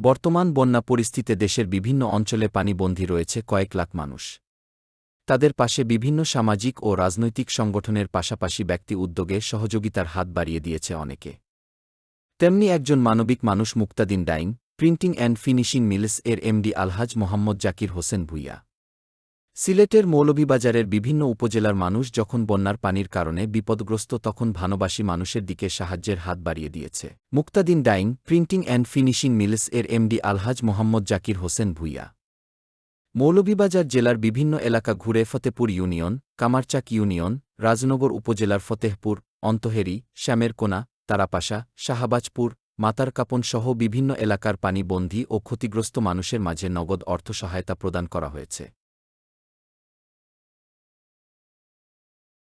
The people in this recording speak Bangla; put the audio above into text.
বর্তমান বন্যা পরিস্থিতিতে দেশের বিভিন্ন অঞ্চলে পানিবন্দী রয়েছে কয়েক লাখ মানুষ। তাদের পাশে বিভিন্ন সামাজিক ও রাজনৈতিক সংগঠনের পাশাপাশি ব্যক্তি উদ্যোগে সহযোগিতার হাত বাড়িয়ে দিয়েছে অনেকে। তেমনি একজন মানবিক মানুষ Muktadin dyeing, printing and finishing mills এর এমডি আলহাজ মোহাম্মদ জাকির হোসেন ভুইয়া। সিলেটের মৌলভীবাজারের বিভিন্ন উপজেলার মানুষ যখন বন্যার পানির কারণে বিপদগ্রস্ত তখন ভানবাসী মানুষের দিকে সাহায্যের হাত বাড়িয়ে দিয়েছে। Muktadin dyeing, printing and finishing mills এর এমডি আলহাজ মোহাম্মদ জাকির হোসেন ভুইয়া। মৌলভীবাজার জেলার বিভিন্ন এলাকা ঘুরে ফতেপুর ইউনিয়ন, কামারচাক ইউনিয়ন, রাজনগর উপজেলার ফতেহপুর, অন্তহেরি, শ্যামেরকোনা, তারাপাশা, শাহবাজপুর, মাতারকাপন সহ বিভিন্ন এলাকার পানিবন্দী ও ক্ষতিগ্রস্ত মানুষের মাঝে নগদ অর্থ সহায়তা প্রদান করা হয়েছে।